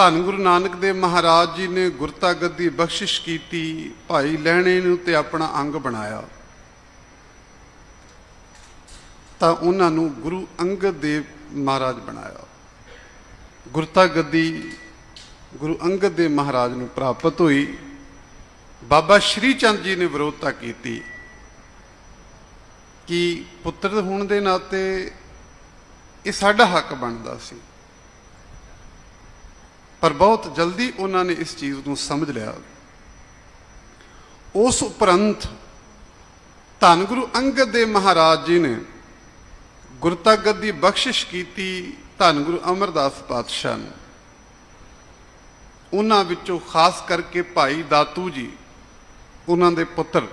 ਧੰਨ ਗੁਰੂ ਨਾਨਕ ਦੇਵ ਮਹਾਰਾਜ ਜੀ ਨੇ ਗੁਰਤਾ ਗੱਦੀ ਬਖਸ਼ਿਸ਼ ਕੀਤੀ, ਭਾਈ ਲਹਿਣੇ ਨੂੰ ਤੇ ਆਪਣਾ ਅੰਗ ਬਣਾਇਆ। ਤਾਂ ਉਹਨਾਂ ਨੂੰ ਗੁਰੂ ਅੰਗਦ ਦੇਵ ਮਹਾਰਾਜ ਬਣਾਇਆ। ਗੁਰਤਾ ਗੱਦੀ ਗੁਰੂ ਅੰਗਦ ਦੇਵ ਮਹਾਰਾਜ ਨੂੰ ਪ੍ਰਾਪਤ ਹੋਈ। ਬਾਬਾ ਸ਼੍ਰੀ ਚੰਦ ਜੀ ਨੇ ਵਿਰੋਧਤਾ ਕੀਤੀ ਕਿ ਪੁੱਤਰ ਹੋਣ ਦੇ ਨਾਤੇ ਇਹ ਸਾਡਾ ਹੱਕ ਬਣਦਾ ਸੀ। ਪਰ ਬਹੁਤ ਜਲਦੀ ਉਹਨਾਂ ਨੇ ਇਸ ਚੀਜ਼ ਨੂੰ ਸਮਝ ਲਿਆ। ਉਸ ਉਪਰੰਤ ਧੰਨ ਗੁਰੂ ਅੰਗਦ ਦੇਵ ਮਹਾਰਾਜ ਜੀ ਨੇ ਗੁਰਤਾ ਦੀ ਬਖਸ਼ਿਸ਼ ਕੀਤੀ ਧੰਨ ਗੁਰੂ ਅਮਰਦਾਸ ਪਾਤਸ਼ਾਹ ਨੂੰ। ਉਹਨਾਂ ਵਿੱਚੋਂ ਖਾਸ ਕਰਕੇ ਭਾਈ ਦਾਤੂ ਜੀ, ਉਹਨਾਂ ਦੇ ਪੁੱਤਰ,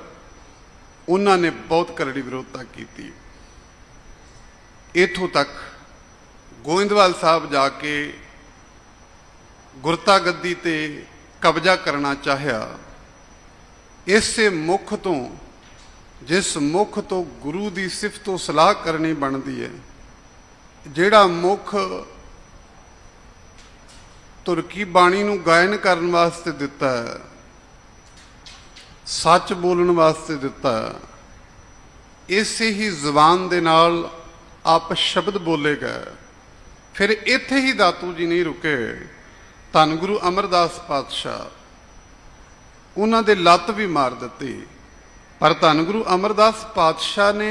ਉਹਨਾਂ ਨੇ ਬਹੁਤ ਕਰੜੀ ਵਿਰੋਧਤਾ ਕੀਤੀ। ਇਥੋਂ ਤੱਕ ਗੋਇੰਦਵਾਲ ਸਾਹਿਬ ਜਾ ਕੇ ਗੁਰਤਾ ਗੱਦੀ ਤੇ ਕਬਜ਼ਾ ਕਰਨਾ ਚਾਹਿਆ। ਇਸੇ ਮੁਖ ਤੋਂ, ਜਿਸ ਮੁਖ ਤੋਂ ਗੁਰੂ ਦੀ ਸਿਫਤ ਤੋਂ ਸਲਾਹ ਕਰਨੀ ਬਣਦੀ ਹੈ, ਜਿਹੜਾ ਮੁਖ ਤੁਰਕੀ ਬਾਣੀ ਨੂੰ ਗਾਇਨ ਕਰਨ ਵਾਸਤੇ ਦਿੱਤਾ ਹੈ, ਸੱਚ ਬੋਲਣ ਵਾਸਤੇ ਦਿੱਤਾ ਇਸੇ ਹੀ ਜ਼ੁਬਾਨ ਦੇ ਨਾਲ ਆਪ ਸ਼ਬਦ ਬੋਲੇਗਾ ਫਿਰ ਇੱਥੇ ਹੀ ਦਾਤੂ ਜੀ ਨਹੀਂ ਰੁਕੇ। ਧੰਨ ਗੁਰੂ ਅਮਰਦਾਸ ਪਾਤਸ਼ਾਹ, ਉਹਨਾਂ ਦੇ ਲੱਤ ਵੀ ਮਾਰ ਦਿੱਤੀ। ਪਰ ਧੰਨ ਗੁਰੂ ਅਮਰਦਾਸ ਪਾਤਸ਼ਾਹ ਨੇ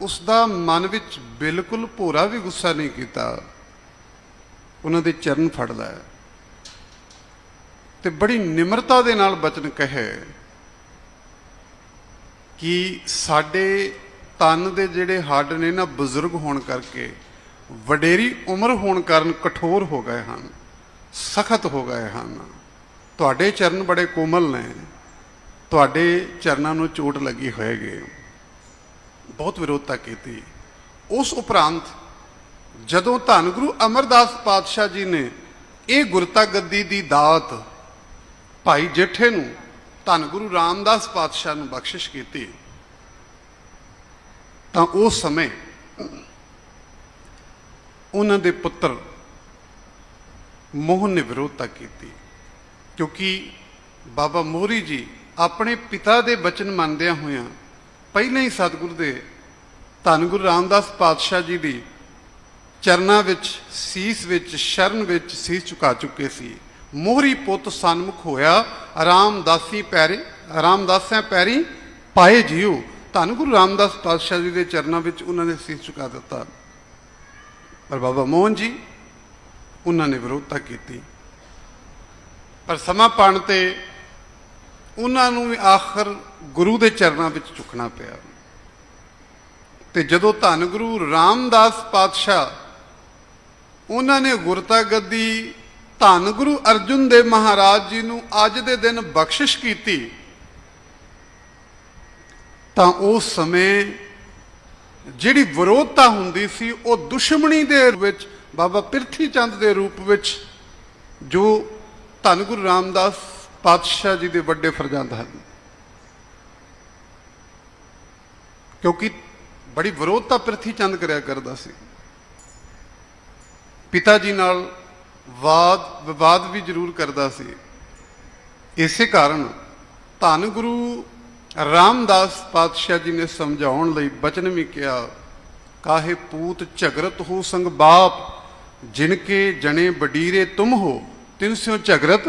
ਉਸ ਦਾ ਮਨ ਵਿੱਚ ਬਿਲਕੁਲ ਭੋਰਾ ਵੀ ਗੁੱਸਾ ਨਹੀਂ ਕੀਤਾ। ਉਹਨਾਂ ਦੇ ਚਰਨ ਫੜ ਲਏ ਤੇ ਬੜੀ ਨਿਮਰਤਾ ਦੇ ਨਾਲ ਬਚਨ ਕਹੇ ਕਿ ਸਾਡੇ ਤਨ ਦੇ ਜਿਹੜੇ ਹੱਡ ਨੇ ਨਾ ਬਜ਼ੁਰਗ ਹੋਣ ਕਰਕੇ, ਵਡੇਰੀ ਉਮਰ ਹੋਣ ਕਾਰਨ ਕਠੋਰ ਹੋ ਗਏ ਹਨ। ਸਖਤ ਹੋ ਗਏ ਹਨ। ਤੁਹਾਡੇ ਚਰਨ ਬੜੇ ਕੋਮਲ ਨੇ। ਤੁਹਾਡੇ ਚਰਨਾਂ ਨੂੰ ਚੋਟ ਲੱਗੀ ਹੋਏਗੀ। ਬਹੁਤ ਵਿਰੋਧਤਾ ਕੀਤੀ। ਉਸ ਉਪਰੰਤ ਜਦੋਂ ਧੰਨ ਗੁਰੂ ਅਮਰਦਾਸ ਪਾਤਸ਼ਾਹ ਜੀ ਨੇ ਇਹ ਗੁਰਤਾ ਗੱਦੀ ਦੀ ਦਾਤ ਭਾਈ ਜੇਠੇ ਨੂੰ, ਧੰਨ ਗੁਰੂ ਰਾਮਦਾਸ ਪਾਤਸ਼ਾਹ ਨੂੰ ਬਖਸ਼ਿਸ਼ ਕੀਤੀ, ਤਾਂ ਉਸ ਸਮੇਂ ਉਹਨਾਂ ਦੇ ਪੁੱਤਰ ਮੋਹਨ ਨੇ ਵਿਰੋਧਤਾ ਕੀਤੀ। ਕਿਉਂਕਿ ਬਾਬਾ ਮੋਹਰੀ ਜੀ ਆਪਣੇ ਪਿਤਾ ਦੇ ਬਚਨ ਮੰਨਦਿਆਂ ਹੋਇਆਂ ਪਹਿਲਾਂ ਹੀ ਸਤਿਗੁਰ ਦੇ ਧੰਨ ਗੁਰੂ ਰਾਮਦਾਸ ਪਾਤਸ਼ਾਹ ਜੀ ਦੀ ਚਰਨਾਂ ਵਿੱਚ, ਸੀਸ ਵਿੱਚ, ਸ਼ਰਨ ਵਿੱਚ ਸੀਸ ਝੁਕਾ ਚੁੱਕੇ ਸੀ। ਮੋਹਰੀ ਪੁੱਤ ਸਨਮੁਖ ਹੋਇਆ ਰਾਮਦਾਸੀ ਪੈਰੇ ਰਾਮਦਾਸਾਂ ਪੈਰੀ ਪਾਏ ਜਿਉ ਧੰਨ ਗੁਰੂ ਰਾਮਦਾਸ ਪਾਤਸ਼ਾਹ ਜੀ ਦੇ ਚਰਨਾਂ ਵਿੱਚ ਉਹਨਾਂ ਨੇ ਸੀਸ ਝੁਕਾ ਦਿੱਤਾ। ਪਰ ਬਾਬਾ ਮੋਹਨ ਜੀ ਉਹਨਾਂ ਨੇ ਵਿਰੋਧਤਾ ਕੀਤੀ। ਪਰ ਸਮਾਂ ਪਾਣ ਤੇ ਉਹਨਾਂ ਨੂੰ ਵੀ ਆਖਰ ਗੁਰੂ ਦੇ ਚਰਨਾਂ ਵਿੱਚ ਝੁਕਣਾ ਪਿਆ। ਤੇ ਜਦੋਂ ਧੰਨ ਗੁਰੂ ਰਾਮਦਾਸ ਪਾਤਸ਼ਾਹ ਉਹਨਾਂ ਨੇ ਗੁਰਤਾ ਗੱਦੀ ਧੰਨ ਗੁਰੂ ਅਰਜੁਨ ਦੇਵ ਮਹਾਰਾਜ ਜੀ ਨੂੰ ਅੱਜ ਦੇ ਦਿਨ ਬਖਸ਼ਿਸ਼ ਕੀਤੀ, ਤਾਂ ਉਸ ਸਮੇਂ ਜਿਹੜੀ ਵਿਰੋਧਤਾ ਹੁੰਦੀ ਸੀ, ਉਹ ਦੁਸ਼ਮਣੀ ਦੇ ਵਿੱਚ ਬਾਬਾ ਪਿਰਥੀ ਚੰਦ ਦੇ ਰੂਪ ਵਿੱਚ ਜੋ ਧੰਨ ਗੁਰੂ ਰਾਮਦਾਸ ਪਾਤਸ਼ਾਹ ਜੀ ਦੇ ਵੱਡੇ ਫਰਜ਼ੰਦ ਹਨ। ਕਿਉਂਕਿ ਬੜੀ ਵਿਰੋਧਤਾ ਪਿਰਥੀ ਚੰਦ ਕਰਿਆ ਕਰਦਾ ਸੀ। ਪਿਤਾ ਜੀ ਨਾਲ ਵਾਦ, ਵਿਵਾਦ ਵੀ ਜ਼ਰੂਰ ਕਰਦਾ ਸੀ। ਇਸੇ ਕਾਰਨ ਧੰਨ ਗੁਰੂ ਰਾਮਦਾਸ ਪਾਤਸ਼ਾਹ ਜੀ ਨੇ ਸਮਝਾਉਣ ਲਈ ਬਚਨ ਵੀ ਕਿਹਾ, ਕਾਹੇ ਪੂਤ ਝਗਰਤ ਹੋ ਸੰਗ ਬਾਪ ਜਿਨ ਕੇ ਜਣੇ ਬਡੀਰੇ ਤੁਮ ਹੋ ਤਿਨ ਸਿਓ ਝਗਰਤ